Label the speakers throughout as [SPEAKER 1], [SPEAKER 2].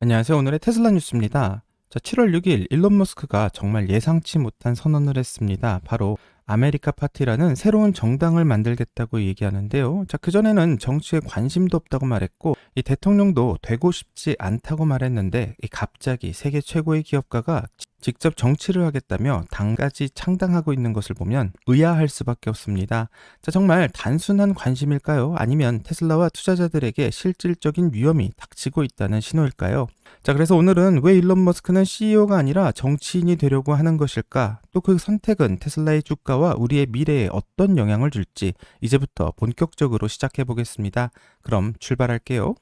[SPEAKER 1] 안녕하세요. 오늘의 테슬라 뉴스입니다. 자, 7월 6일 일론 머스크가 정말 예상치 못한 선언을 했습니다. 바로 아메리카 파티라는 새로운 정당을 만들겠다고 얘기하는데요. 자, 그전에는 정치에 관심도 없다고 말했고, 이 대통령도 되고 싶지 않다고 말했는데, 이 갑자기 세계 최고의 기업가가 지- 직접 정치를 하겠다며 당까지 창당하고 있는 것을 보면 의아할 수밖에 없습니다. 자, 정말 단순한 관심일까요? 아니면 테슬라와 투자자들에게 실질적인 위험이 닥치고 있다는 신호일까요? 자, 그래서 오늘은 왜 일론 머스크는 CEO가 아니라 정치인이 되려고 하는 것일까? 또 그 선택은 테슬라의 주가와 우리의 미래에 어떤 영향을 줄지 이제부터 본격적으로 시작해 보겠습니다. 그럼 출발할게요.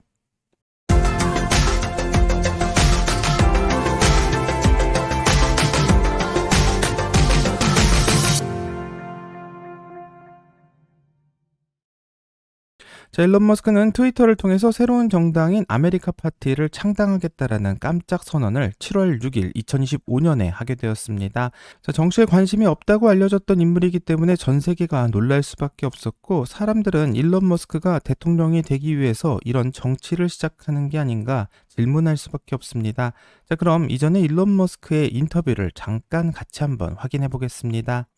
[SPEAKER 1] 자, 일론 머스크는 트위터를 통해서 새로운 정당인 아메리카 파티를 창당하겠다라는 깜짝 선언을 7월 6일 2025년에 하게 되었습니다. 자, 정치에 관심이 없다고 알려졌던 인물이기 때문에 전 세계가 놀랄 수밖에 없었고 사람들은 일론 머스크가 대통령이 되기 위해서 이런 정치를 시작하는 게 아닌가 질문할 수밖에 없습니다. 자, 그럼 이전에 일론 머스크의 인터뷰를 잠깐 같이 한번 확인해 보겠습니다.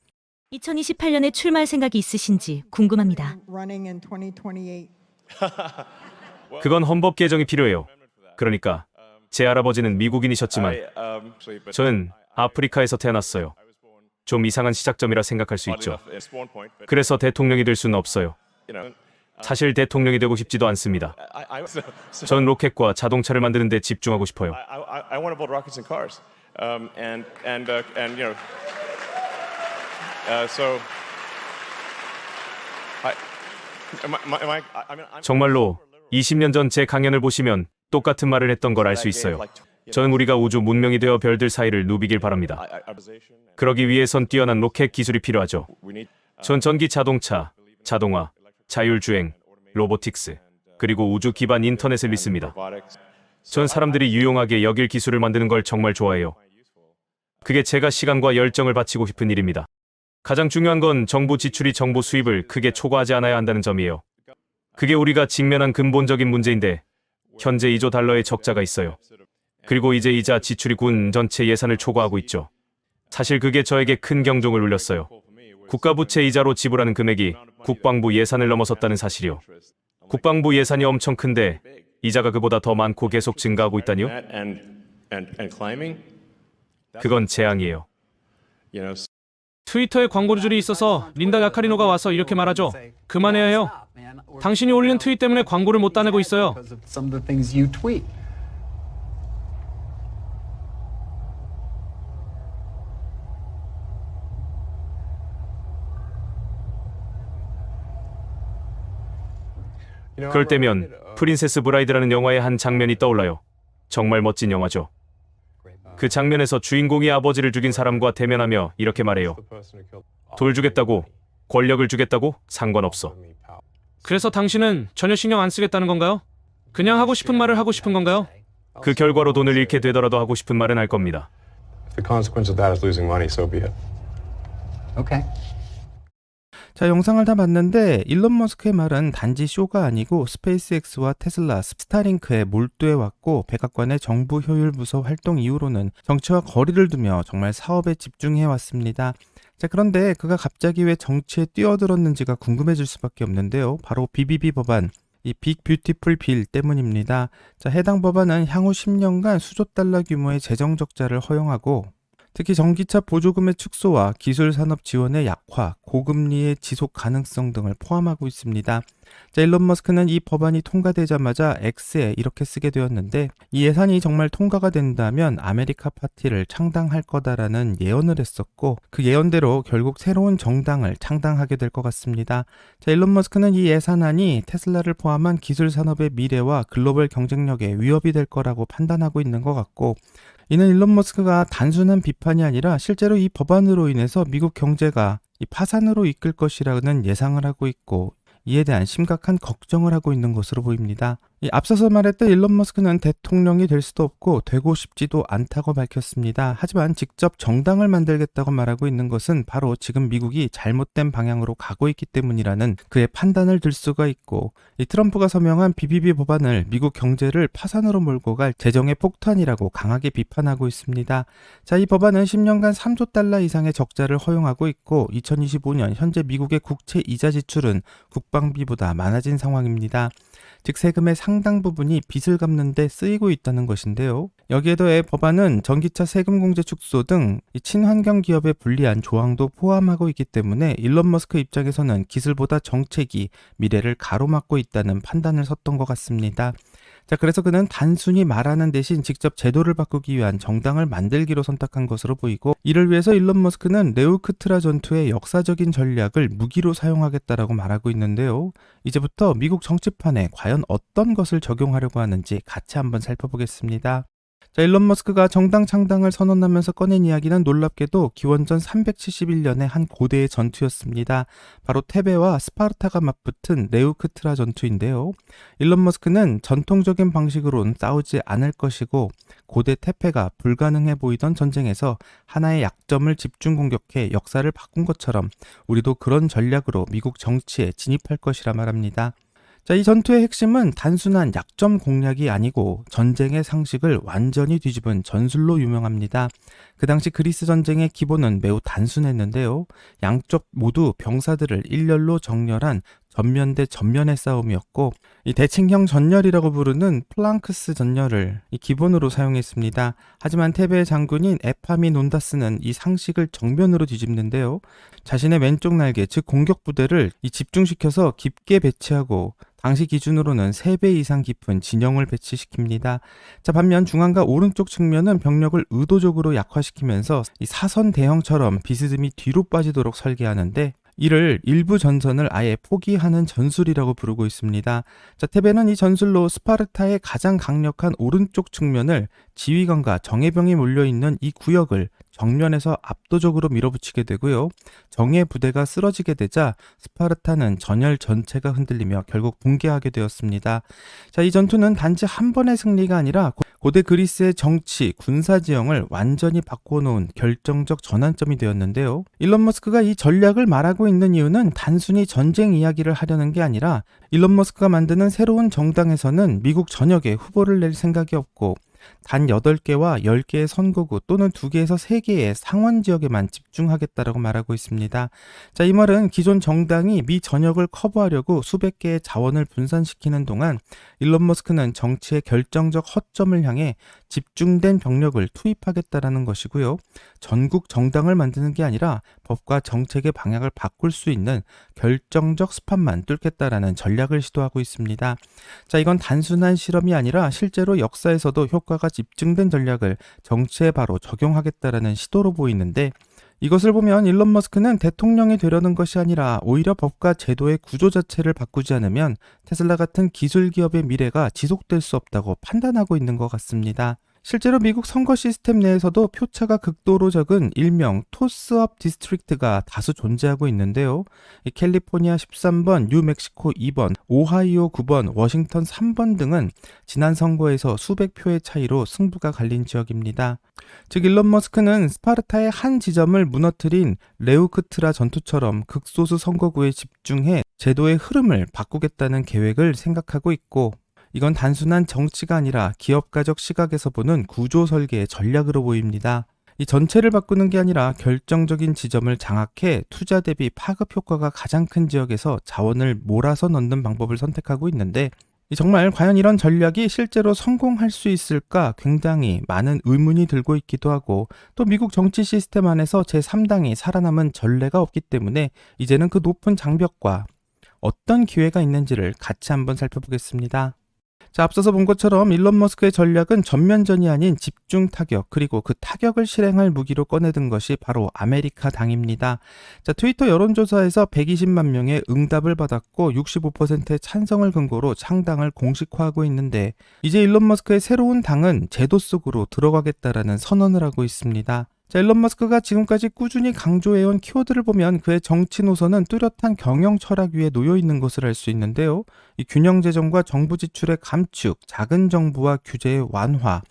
[SPEAKER 2] 2028년에 출마할 생각이 있으신지 궁금합니다.
[SPEAKER 3] running in 2028.
[SPEAKER 4] 그건 헌법 개정이 필요해요. 그러니까 제 할아버지는 미국인이셨지만 저는 아프리카에서 태어났어요. 좀 이상한 시작점이라 생각할 수 있죠. 그래서 대통령이 될 수는 없어요. 사실 대통령이 되고 싶지도 않습니다. 전 로켓과 자동차를 만드는 데 집중하고 싶어요. 정말로 20년 전 제 강연을 보시면 똑같은 말을 했던 걸 알 수 있어요. 저는 우리가 우주 문명이 되어 별들 사이를 누비길 바랍니다. 그러기 위해선 뛰어난 로켓 기술이 필요하죠.
[SPEAKER 5] need
[SPEAKER 4] 전 전기 자동차, 자동화, 자율주행, 로보틱스, 그리고 우주 기반 인터넷을 믿습니다. 전 사람들이 유용하게 여길 기술을 만드는 걸 정말 좋아해요. 그게 제가 시간과 열정을 바치고 싶은 일입니다. 가장 중요한 건 정부 지출이 정부 수입을 크게 초과하지 않아야 한다는 점이에요. 그게 우리가 직면한 근본적인 문제인데 현재 2조 달러의 적자가 있어요. 그리고 이제 이자 지출이 군 전체 예산을 초과하고 있죠. 사실 그게 저에게 큰 경종을 울렸어요. 국가 부채 이자로 지불하는 금액이 국방부 예산을 넘어섰다는 사실이요. 국방부 예산이 엄청 큰데 이자가 그보다 더 많고 계속 증가하고 있다니요? 그건 재앙이에요.
[SPEAKER 6] 트위터에 광고줄이 있어서 린다 야카리노가 와서 이렇게 말하죠. 그만해야 해요. 당신이 올리는 트윗 때문에 광고를 못 따내고 있어요.
[SPEAKER 7] Because of some of the things you tweet.
[SPEAKER 4] 그럴 때면 프린세스 브라이드라는 영화의 한 장면이 떠올라요. 정말 멋진 영화죠. 그 장면에서 주인공이 아버지를 죽인 사람과 대면하며 이렇게 말해요. 돌 주겠다고, 권력을 주겠다고 상관없어.
[SPEAKER 6] 그래서 당신은 전혀 신경 안 쓰겠다는 건가요? 그냥 하고 싶은 말을 하고 싶은 건가요?
[SPEAKER 4] 그 결과로 돈을 잃게 되더라도 하고 싶은 말은 할 겁니다.
[SPEAKER 8] The consequence of that is losing money, so be it.
[SPEAKER 7] Okay.
[SPEAKER 1] 자, 영상을 다 봤는데 일론 머스크의 말은 단지 쇼가 아니고 스페이스X와 테슬라, 스타링크에 몰두해 왔고 백악관의 정부 효율 부서 활동 이후로는 정치와 거리를 두며 정말 사업에 집중해 왔습니다. 자, 그런데 그가 갑자기 왜 정치에 뛰어들었는지가 궁금해질 수밖에 없는데요. 바로 BBB 법안, 이빅 뷰티풀 빌 때문입니다. 자, 해당 법안은 향후 10년간 수조 달러 규모의 재정 적자를 허용하고 특히 전기차 보조금의 축소와 기술 산업 지원의 약화, 고금리의 지속 가능성 등을 포함하고 있습니다. 자, 일론 머스크는 이 법안이 통과되자마자 X에 이렇게 쓰게 되었는데 이 예산이 정말 통과가 된다면 아메리카 파티를 창당할 거다라는 예언을 했었고 그 예언대로 결국 새로운 정당을 창당하게 될 것 같습니다. 자, 일론 머스크는 이 예산안이 테슬라를 포함한 기술 산업의 미래와 글로벌 경쟁력에 위협이 될 거라고 판단하고 있는 것 같고 이는 일론 머스크가 단순한 비판이 아니라 실제로 이 법안으로 인해서 미국 경제가 이 파산으로 이끌 것이라는 예상을 하고 있고 이에 대한 심각한 걱정을 하고 있는 것으로 보입니다. 이 앞서서 말했던 일론 머스크는 대통령이 될 수도 없고 되고 싶지도 않다고 밝혔습니다. 하지만 직접 정당을 만들겠다고 말하고 있는 것은 바로 지금 미국이 잘못된 방향으로 가고 있기 때문이라는 그의 판단을 들 수가 있고 이 트럼프가 서명한 BBB 법안을 미국 경제를 파산으로 몰고 갈 재정의 폭탄이라고 강하게 비판하고 있습니다. 자, 이 법안은 10년간 3조 달러 이상의 적자를 허용하고 있고 2025년 현재 미국의 국채 이자 지출은 국방비보다 많아진 상황입니다. 즉 세금의 상당 부분이 빚을 갚는 데 쓰이고 있다는 것인데요. 여기에 더해 법안은 전기차 세금 공제 축소 등이 친환경 기업에 불리한 조항도 포함하고 있기 때문에 일론 머스크 입장에서는 기술보다 정책이 미래를 가로막고 있다는 판단을 섰던 것 같습니다. 자, 그래서 그는 단순히 말하는 대신 직접 제도를 바꾸기 위한 정당을 만들기로 선택한 것으로 보이고 이를 위해서 일론 머스크는 레우크트라 전투의 역사적인 전략을 무기로 사용하겠다라고 말하고 있는데요. 이제부터 미국 정치판에 과연 어떤 것을 적용하려고 하는지 같이 한번 살펴보겠습니다. 자, 일론 머스크가 정당 창당을 선언하면서 꺼낸 이야기는 놀랍게도 기원전 371년의 한 고대의 전투였습니다. 바로 테베와 스파르타가 맞붙은 레우크트라 전투인데요. 일론 머스크는 전통적인 방식으로는 싸우지 않을 것이고 고대 테페가 불가능해 보이던 전쟁에서 하나의 약점을 집중 공격해 역사를 바꾼 것처럼 우리도 그런 전략으로 미국 정치에 진입할 것이라 말합니다. 자, 이 전투의 핵심은 단순한 약점 공략이 아니고 전쟁의 상식을 완전히 뒤집은 전술로 유명합니다. 그 당시 그리스 전쟁의 기본은 매우 단순했는데요. 양쪽 모두 병사들을 일렬로 정렬한 전면 대 전면의 싸움이었고 이 대칭형 전열이라고 부르는 플랑크스 전열을 이 기본으로 사용했습니다. 하지만 테베의 장군인 에파미 논다스는 이 상식을 정면으로 뒤집는데요. 자신의 왼쪽 날개 즉 공격 부대를 이 집중시켜서 깊게 배치하고 당시 기준으로는 3배 이상 깊은 진영을 배치시킵니다. 자, 반면 중앙과 오른쪽 측면은 병력을 의도적으로 약화시키면서 이 사선 대형처럼 비스듬히 뒤로 빠지도록 설계하는데 이를 일부 전선을 아예 포기하는 전술이라고 부르고 있습니다. 자, 테베는 이 전술로 스파르타의 가장 강력한 오른쪽 측면을 지휘관과 정예병이 몰려있는 이 구역을 정면에서 압도적으로 밀어붙이게 되고요. 정예 부대가 쓰러지게 되자 스파르타는 전열 전체가 흔들리며 결국 붕괴하게 되었습니다. 자, 이 전투는 단지 한 번의 승리가 아니라 고- 고대 그리스의 정치, 군사 지형을 완전히 바꿔놓은 결정적 전환점이 되었는데요. 일론 머스크가 이 전략을 말하고 있는 이유는 단순히 전쟁 이야기를 하려는 게 아니라 일론 머스크가 만드는 새로운 정당에서는 미국 전역에 후보를 낼 생각이 없고 단 8개와 10개의 선거구 또는 2개에서 3개의 상원 지역에만 집중하겠다라고 말하고 있습니다. 자, 이 말은 기존 정당이 미 전역을 커버하려고 수백 개의 자원을 분산시키는 동안 일론 머스크는 정치의 결정적 허점을 향해 집중된 병력을 투입하겠다라는 것이고요. 전국 정당을 만드는 게 아니라 법과 정책의 방향을 바꿀 수 있는 결정적 스팟만 뚫겠다라는 전략을 시도하고 있습니다. 자, 이건 단순한 실험이 아니라 실제로 역사에서도 효과가 집중된 전략을 정치에 바로 적용하겠다라는 시도로 보이는데 이것을 보면 일론 머스크는 대통령이 되려는 것이 아니라 오히려 법과 제도의 구조 자체를 바꾸지 않으면 테슬라 같은 기술 기업의 미래가 지속될 수 없다고 판단하고 있는 것 같습니다. 실제로 미국 선거 시스템 내에서도 표차가 극도로 적은 일명 토스업 디스트릭트가 다수 존재하고 있는데요. 이 캘리포니아 13번, 뉴멕시코 2번, 오하이오 9번, 워싱턴 3번 등은 지난 선거에서 수백 표의 차이로 승부가 갈린 지역입니다. 즉 일론 머스크는 스파르타의 한 지점을 무너뜨린 레우크트라 전투처럼 극소수 선거구에 집중해 제도의 흐름을 바꾸겠다는 계획을 생각하고 있고 이건 단순한 정치가 아니라 기업가적 시각에서 보는 구조 설계의 전략으로 보입니다. 이 전체를 바꾸는 게 아니라 결정적인 지점을 장악해 투자 대비 파급 효과가 가장 큰 지역에서 자원을 몰아서 넣는 방법을 선택하고 있는데 이 정말 과연 이런 전략이 실제로 성공할 수 있을까 굉장히 많은 의문이 들고 있기도 하고 또 미국 정치 시스템 안에서 제3당이 살아남은 전례가 없기 때문에 이제는 그 높은 장벽과 어떤 기회가 있는지를 같이 한번 살펴보겠습니다. 자, 앞서서 본 것처럼 일론 머스크의 전략은 전면전이 아닌 집중 타격, 그리고 그 타격을 실행할 무기로 꺼내든 것이 바로 아메리카 당입니다. 자, 트위터 여론조사에서 120만 명의 응답을 받았고 65%의 찬성을 근거로 창당을 공식화하고 있는데 이제 일론 머스크의 새로운 당은 제도 속으로 들어가겠다라는 선언을 하고 있습니다. 자, 일론 머스크가 지금까지 꾸준히 강조해온 키워드를 보면 그의 정치 노선은 뚜렷한 경영 철학 위에 놓여 있는 것을 알 수 있는데요. 이 균형 재정과 정부 지출의 감축, 작은 정부와 규제의 완화,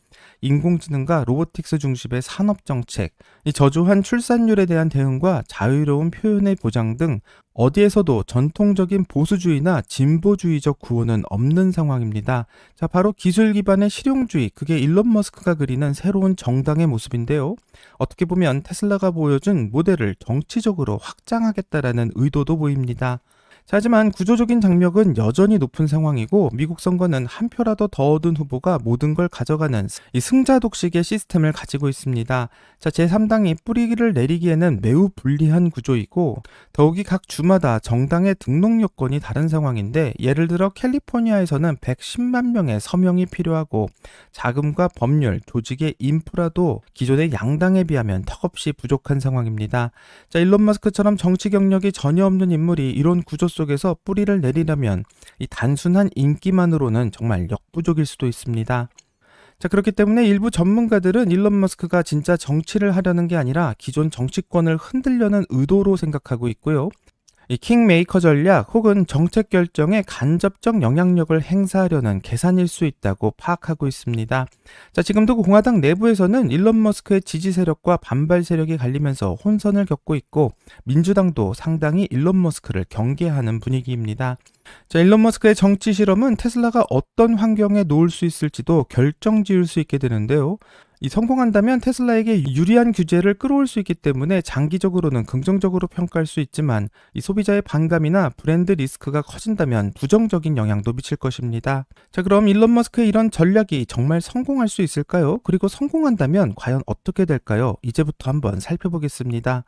[SPEAKER 1] 인공지능과 로보틱스 중심의 산업 정책, 이 저조한 출산율에 대한 대응과 자유로운 표현의 보장 등 어디에서도 전통적인 보수주의나 진보주의적 구호는 없는 상황입니다. 자, 바로 기술 기반의 실용주의, 그게 일론 머스크가 그리는 새로운 정당의 모습인데요. 어떻게 보면 테슬라가 보여준 모델을 정치적으로 확장하겠다라는 의도도 보입니다. 자, 하지만 구조적인 장벽은 여전히 높은 상황이고 미국 선거는 한 표라도 더 얻은 후보가 모든 걸 가져가는 이 승자 독식의 시스템을 가지고 있습니다. 자, 제3당이 뿌리를 내리기에는 매우 불리한 구조이고 더욱이 각 주마다 정당의 등록 요건이 다른 상황인데 예를 들어 캘리포니아에서는 110만 명의 서명이 필요하고 자금과 법률, 조직의 인프라도 기존의 양당에 비하면 턱없이 부족한 상황입니다. 자, 일론 머스크처럼 정치 경력이 전혀 없는 인물이 이런 구조 속에서 뿌리를 내리려면 이 단순한 인기만으로는 정말 역부족일 수도 있습니다. 자, 그렇기 때문에 일부 전문가들은 일론 머스크가 진짜 정치를 하려는 게 아니라 기존 정치권을 흔들려는 의도로 생각하고 있고요. 이 킹메이커 전략 혹은 정책 결정에 간접적 영향력을 행사하려는 계산일 수 있다고 파악하고 있습니다. 자, 지금도 공화당 내부에서는 일론 머스크의 지지 세력과 반발 세력이 갈리면서 혼선을 겪고 있고 민주당도 상당히 일론 머스크를 경계하는 분위기입니다. 자, 일론 머스크의 정치 실험은 테슬라가 어떤 환경에 놓을 수 있을지도 결정 지을 수 있게 되는데요. 이 성공한다면 테슬라에게 유리한 규제를 끌어올 수 있기 때문에 장기적으로는 긍정적으로 평가할 수 있지만 이 소비자의 반감이나 브랜드 리스크가 커진다면 부정적인 영향도 미칠 것입니다. 자, 그럼 일론 머스크의 이런 전략이 정말 성공할 수 있을까요? 그리고 성공한다면 과연 어떻게 될까요? 이제부터 한번 살펴보겠습니다.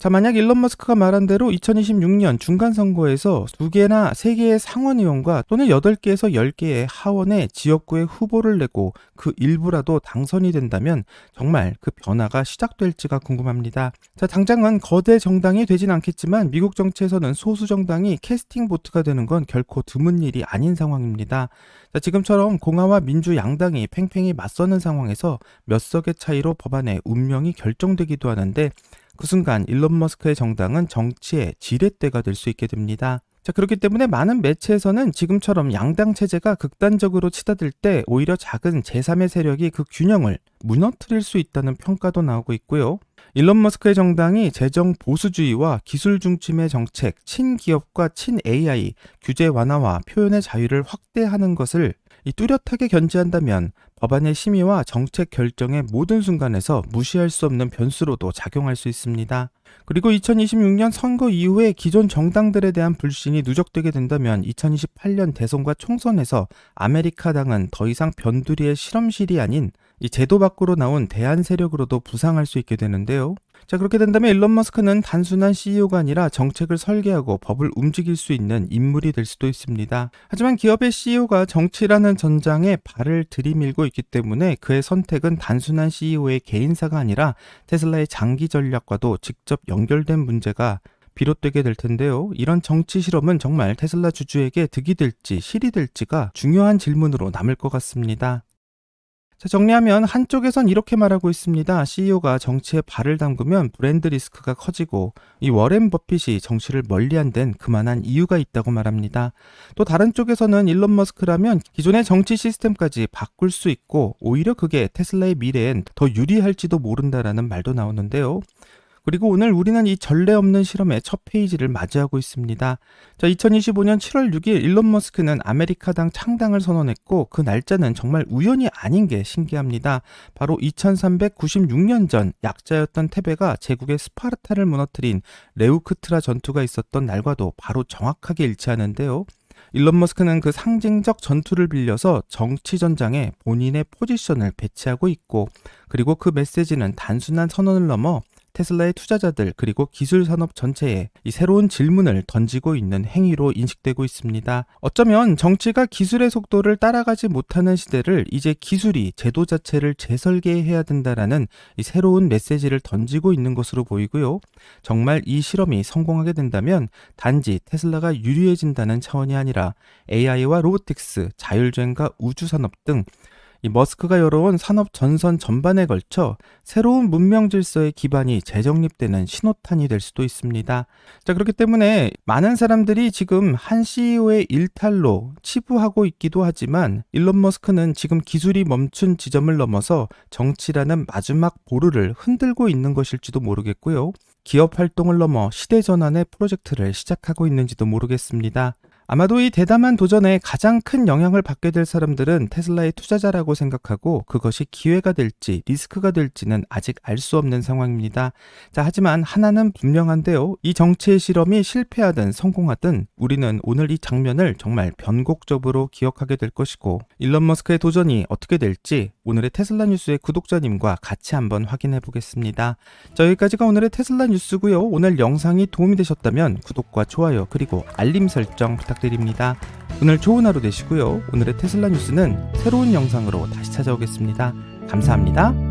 [SPEAKER 1] 자, 만약 일론 머스크가 말한 대로 2026년 중간 선거에서 두 개나 세 개의 상원 의원과 또는 8개에서 10개의 하원의 지역구의 후보를 내고 그 일부라도 당선이 된다면 정말 그 변화가 시작될지가 궁금합니다. 자, 당장은 거대 정당이 되진 않겠지만 미국 정치에서는 소수 정당이 캐스팅 보트가 되는 건 결코 드문 일이 아닌 상황입니다. 자, 지금처럼 공화와 민주 양당이 팽팽히 맞서는 상황에서 몇 석의 차이로 법안의 운명이 결정되기도 하는데 그 순간 일론 머스크의 정당은 정치의 지렛대가 될 수 있게 됩니다. 자, 그렇기 때문에 많은 매체에서는 지금처럼 양당 체제가 극단적으로 치닫을 때 오히려 작은 제3의 세력이 그 균형을 무너뜨릴 수 있다는 평가도 나오고 있고요. 일론 머스크의 정당이 재정 보수주의와 기술 중심의 정책, 친기업과 친 AI, 규제 완화와 표현의 자유를 확대하는 것을 이 뚜렷하게 견지한다면 법안의 심의와 정책 결정의 모든 순간에서 무시할 수 없는 변수로도 작용할 수 있습니다. 그리고 2026년 선거 이후에 기존 정당들에 대한 불신이 누적되게 된다면 2028년 대선과 총선에서 아메리카당은 더 이상 변두리의 실험실이 아닌 이 제도 밖으로 나온 대안 세력으로도 부상할 수 있게 되는데요. 자, 그렇게 된다면 일론 머스크는 단순한 CEO가 아니라 정책을 설계하고 법을 움직일 수 있는 인물이 될 수도 있습니다. 하지만 기업의 CEO가 정치라는 전장에 발을 들이밀고 있기 때문에 그의 선택은 단순한 CEO의 개인사가 아니라 테슬라의 장기 전략과도 직접 연결된 문제가 비롯되게 될 텐데요. 이런 정치 실험은 정말 테슬라 주주에게 득이 될지 실이 될지가 중요한 질문으로 남을 것 같습니다. 자, 정리하면 한쪽에선 이렇게 말하고 있습니다. CEO가 정치에 발을 담그면 브랜드 리스크가 커지고 이 워렌 버핏이 정치를 멀리한 데는 그만한 이유가 있다고 말합니다. 또 다른 쪽에서는 일론 머스크라면 기존의 정치 시스템까지 바꿀 수 있고 오히려 그게 테슬라의 미래엔 더 유리할지도 모른다라는 말도 나오는데요. 그리고 오늘 우리는 이 전례 없는 실험의 첫 페이지를 맞이하고 있습니다. 자, 2025년 7월 6일 일론 머스크는 아메리카당 창당을 선언했고 그 날짜는 정말 우연이 아닌 게 신기합니다. 바로 2396년 전 약자였던 테베가 제국의 스파르타를 무너뜨린 레우크트라 전투가 있었던 날과도 바로 정확하게 일치하는데요. 일론 머스크는 그 상징적 전투를 빌려서 정치 전장에 본인의 포지션을 배치하고 있고 그리고 그 메시지는 단순한 선언을 넘어 테슬라의 투자자들 그리고 기술 산업 전체에 이 새로운 질문을 던지고 있는 행위로 인식되고 있습니다. 어쩌면 정치가 기술의 속도를 따라가지 못하는 시대를 이제 기술이 제도 자체를 재설계해야 된다라는 이 새로운 메시지를 던지고 있는 것으로 보이고요. 정말 이 실험이 성공하게 된다면 단지 테슬라가 유리해진다는 차원이 아니라 AI와 로보틱스, 자율주행과 우주 산업 등 이 머스크가 열어온 산업 전선 전반에 걸쳐 새로운 문명 질서의 기반이 재정립되는 신호탄이 될 수도 있습니다. 자, 그렇기 때문에 많은 사람들이 지금 한 CEO의 일탈로 치부하고 있기도 하지만 일론 머스크는 지금 기술이 멈춘 지점을 넘어서 정치라는 마지막 보루를 흔들고 있는 것일지도 모르겠고요. 기업 활동을 넘어 시대 전환의 프로젝트를 시작하고 있는지도 모르겠습니다. 아마도 이 대담한 도전에 가장 큰 영향을 받게 될 사람들은 테슬라의 투자자라고 생각하고 그것이 기회가 될지 리스크가 될지는 아직 알 수 없는 상황입니다. 자, 하지만 하나는 분명한데요. 이 정치의 실험이 실패하든 성공하든 우리는 오늘 이 장면을 정말 변곡적으로 기억하게 될 것이고 일론 머스크의 도전이 어떻게 될지 오늘의 테슬라 뉴스의 구독자님과 같이 한번 확인해 보겠습니다. 자, 여기까지가 오늘의 테슬라 뉴스고요. 오늘 영상이 도움이 되셨다면 구독과 좋아요 그리고 알림 설정 부탁드립니다. 오늘 좋은 하루 되시고요. 오늘의 테슬라 뉴스는 새로운 영상으로 다시 찾아오겠습니다. 감사합니다.